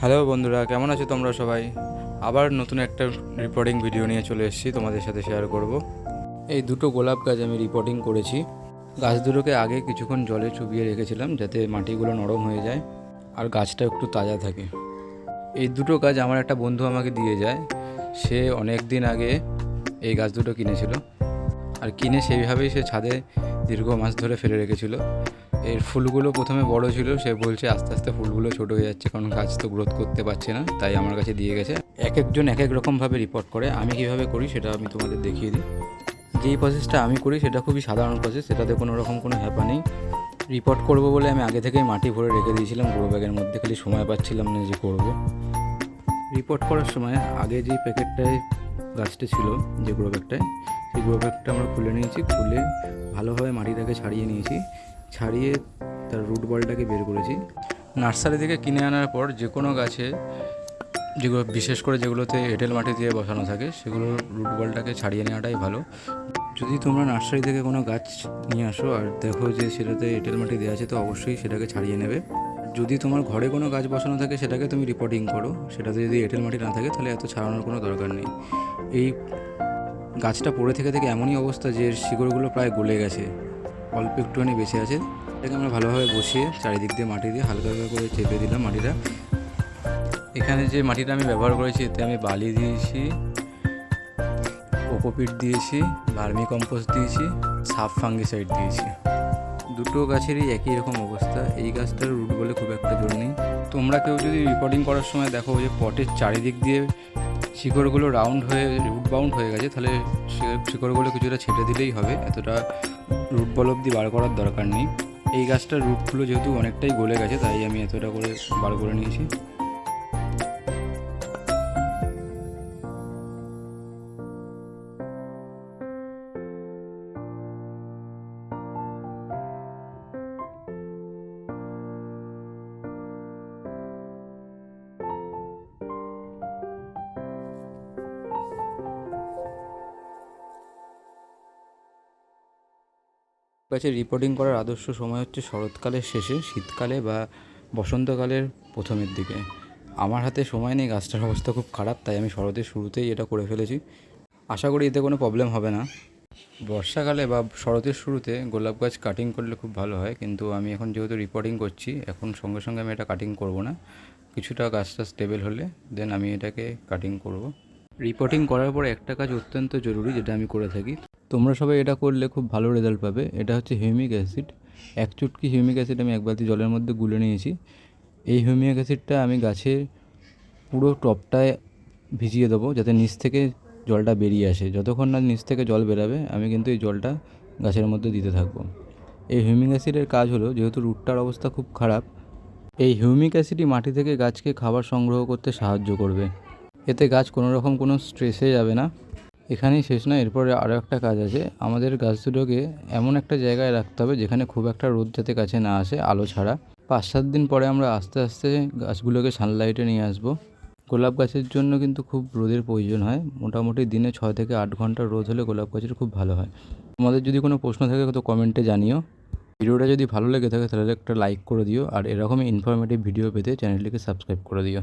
Hello বন্ধুরা, কেমন আছো তোমরা সবাই? আবার নতুন একটা রিপোর্টিং ভিডিও নিয়ে চলে এসেছি, তোমাদের সাথে শেয়ার করব। এই দুটো গোলাপ গাছ আমি রিপোর্টিং করেছি। গাছ দুটোকে আগে কিছুক্ষণ জলে চুবিয়ে রেখেছিলাম, যাতে মাটিগুলো নরম হয়ে যায় আর গাছটা একটু তাজা থাকে। এই দুটো গাছ আমার একটা বন্ধু আমাকে দিয়ে যায়। সে অনেক দিন আগে এই গাছ দুটো কিনেছিল। আর কিনে সেইভাবেই সে ছাদে দীর্ঘ মাস ধরে ফেলে রেখেছিল। এর ফুলগুলো প্রথমে বড় ছিল, সে বলছে আস্তে আস্তে ফুলগুলো ছোট হয়ে যাচ্ছে, কারণ গাছ তো গ্রোথ করতে পারছে না, তাই আমার কাছে দিয়ে গেছে। এক একজন এক এক রকমভাবে রিপোর্ট করে, আমি কীভাবে করি সেটা আমি তোমাদের দেখিয়ে দিই। যেই প্রসেসটা আমি করি সেটা খুবই সাধারণ প্রসেস সেটাতে কোনো রকম কোনো হ্যাপা নেই। রিপোর্ট করব বলে আমি আগে থেকেই মাটি ভরে রেখে দিয়েছিলাম গ্রো ব্যাগের মধ্যে খালি সময় পাচ্ছিলাম না যে করব। রিপোর্ট করার সময় আগে যেই প্যাকেটটায় গাছটা ছিল, যে গ্রো ব্যাগটায় সেই গ্রো ব্যাগটা আমরা খুলে নিয়েছি, খুলে ভালোভাবে মাটিটাকে ছাড়িয়ে নিয়েছি। ছাড়িয়ে তার রুট বলটাকে বের করেছি। নার্সারি থেকে কিনে আনার পর যে কোনো গাছে যেগুলো, বিশেষ করে যেগুলোতে এঁটেল মাটি দিয়ে বসানো থাকে সেগুলো রুট বলটাকে ছাড়িয়ে নেওয়াটাই ভালো। যদি তোমরা নার্সারি থেকে কোনো গাছ নিয়ে আসো আর দেখো যে সেটাতে এঁটেল মাটি দেওয়া আছে, তো অবশ্যই সেটাকে ছাড়িয়ে নেবে। যদি তোমার ঘরে কোনো গাছ বসানো থাকে, সেটাকে তুমি রিপোর্টিং করো। সেটাতে যদি এঁটেল মাটি না থাকে, তাহলে এত ছাড়ানোর কোনো দরকার নেই। এই গাছটা পড়ে থেকে থেকে এমনই অবস্থা যে শিকড়গুলো প্রায় গলে গেছে। অল্প একটুখানি বেঁচে আছে। এটাকে আমরা ভালোভাবে বসিয়ে চারিদিক দিয়ে মাটি দিয়ে হালকা হালকা করে চেপে দিলাম মাটিটা। এখানে যে মাটিটা আমি ব্যবহার করেছি, এতে আমি বালি দিয়েছি, কোকোপিট দিয়েছি ভার্মি কম্পোস্ট দিয়েছি সাফ ফাঙ্গিসাইড দিয়েছি। দুটো গাছেরই একই রকম অবস্থা। এই গাছটার রুট বলে খুব একটা জোর নেই। তোমরা কেউ যদি রিপোর্টিং করার সময় দেখো যে পটের চারিদিক দিয়ে শিকড়গুলো রাউন্ড হয়ে রুট বাউন্ড হয়ে গেছে, তাহলে শিকড়গুলো কিছুটা ছেটে দিলেই হবে। এতটা রুট বল অব্দি বার করার দরকার নেই। এই গাছটার রুটগুলো যেহেতু অনেকটাই গলে গেছে, তাই আমি এতটা করে বার করে নিয়েছি। গাছের রিপোর্টিং করার আদর্শ সময় হচ্ছে শরৎকালের শেষে, শীতকালে বা বসন্তকালের প্রথমের দিকে। আমার হাতে সময় নেই, গাছটার অবস্থা খুব খারাপ, তাই আমি শরতের শুরুতেই এটা করে ফেলেছি। আশা করি এতে কোনো প্রবলেম হবে না। বর্ষাকালে বা শরতের শুরুতে গোলাপ গাছ কাটিং করলে খুব ভালো হয়, কিন্তু আমি এখন যেহেতু রিপোর্টিং করছি, এখন সঙ্গে সঙ্গে আমি এটা কাটিং করব না। কিছুটা গাছটা স্টেবল হলে দেন আমি এটাকে কাটিং করব। রিপোর্টিং করার পর একটা কাজ অত্যন্ত জরুরি, যেটা আমি করে থাকি। তোমরা সবাই এটা করলে খুব ভালো রেজাল্ট পাবে। এটা হচ্ছে হিউমিক অ্যাসিড এক চুটকি হিউমিক অ্যাসিড আমি এক বালতি জলের মধ্যে গুলে নিয়েছি। এই হিউমিক অ্যাসিডটা আমি গাছের পুরো টপটায় ভিজিয়ে দেবো, যাতে নিচ থেকে জলটা বেরিয়ে আসে। যতক্ষণ না নিচ থেকে জল বেরাবে, আমি কিন্তু এই জলটা গাছের মধ্যে দিতে থাকব। এই হিউমিক অ্যাসিডের কাজ হলো, যেহেতু রুটটার অবস্থা খুব খারাপ, এই হিউমিক অ্যাসিডই মাটি থেকে গাছকে খাবার সংগ্রহ করতে সাহায্য করবে। এতে গাছ কোনো রকম কোনো স্ট্রেসে যাবে না। এখানেই শেষ না এরপরে আরও একটা কাজ আছে। আমাদের গাছ দুটোকে এমন একটা জায়গায় রাখতে হবে যেখানে খুব একটা রোদ যাতে কাছে না আসে, আলো ছাড়া। পাঁচ সাত দিন পরে আমরা আস্তে আস্তে গাছগুলোকে সানলাইটে নিয়ে আসব। গোলাপ গাছের জন্য কিন্তু খুব রোদের প্রয়োজন হয়। মোটামুটি দিনে ছয় থেকে আট ঘণ্টা রোদ হলে গোলাপ গাছের খুব ভালো হয়। তোমাদের যদি কোনো প্রশ্ন থাকে তো কমেন্টে জানিও। ভিডিওটা যদি ভালো লেগে থাকে তাহলে একটা লাইক করে দিও। আর এরকমই ইনফরমেটিভ ভিডিও পেতে চ্যানেলটিকে সাবস্ক্রাইব করে দিও।